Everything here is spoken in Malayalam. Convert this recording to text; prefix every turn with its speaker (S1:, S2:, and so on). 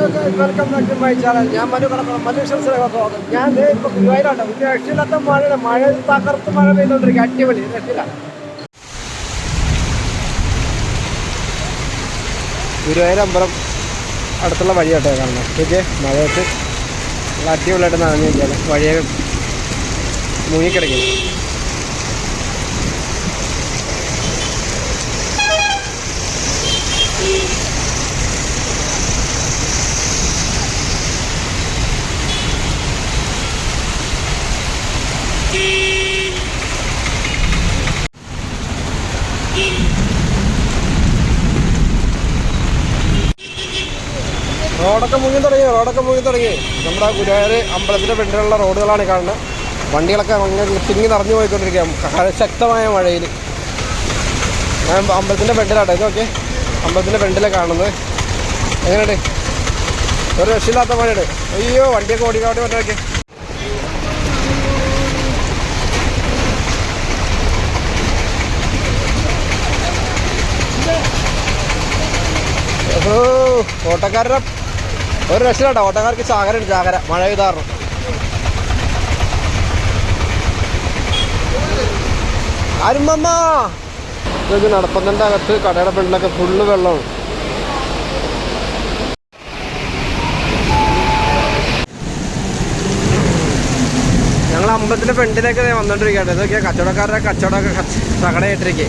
S1: വെൽക്കം മൈ ചാനൽ ഞാൻ ഞാൻ മഴ അടുത്തുള്ള വഴിയാട്ടോ കാണുന്നത്. ഓക്കെ മഴയത്ത് അടിപൊളിയായിട്ട് നനഞ്ഞു വഴിയൊക്കെ മുങ്ങിക്കിടക്കും റോഡൊക്കെ മുങ്ങി തുടങ്ങി റോഡൊക്കെ മുങ്ങി തുടങ്ങി. നമ്മുടെ ഗുരുവായൂർ അമ്പലത്തിന്റെ ഫ്രണ്ടിലുള്ള റോഡുകളാണ് കാണുന്നത്. വണ്ടികളൊക്കെ അങ്ങനെ തിങ്ങി നിറഞ്ഞു പോയിക്കൊണ്ടിരിക്കുക ശക്തമായ മഴയിൽ ഞാൻ അമ്പലത്തിന്റെ ഇത് ഇതൊക്കെ അമ്പലത്തിന്റെ ഫ്രണ്ടിലാണ് കാണുന്നത്. എങ്ങനെയുണ്ട്? ഒരു രക്ഷയില്ലാത്ത മഴയുണ്ട്. അയ്യോ വണ്ടിയൊക്കെ ഓടിക്കാട്ടി പറ്റൊക്കെ ഓട്ടക്കാരുടെ ഒരു രക്ഷയിലാട്ടോ. ഓട്ടക്കാർക്ക് ചാകരയുണ്ട് ചാകര. മഴ പെയ്താറും അരുമമ്മ ഇതൊക്കെ നടപ്പന്തന്റെ അകത്ത് കടയുടെ പെണ്ണൊക്കെ ഫുള്ള് വെള്ളമാണ്. ഞങ്ങൾ അമ്പലത്തിന്റെ ഫ്രണ്ടിലേക്ക് വന്നോണ്ടിരിക്കട്ടെ ഇതൊക്കെ കച്ചവടക്കാരുടെ കച്ചവടമൊക്കെ കച്ച- തകടയായിട്ടിരിക്കേ.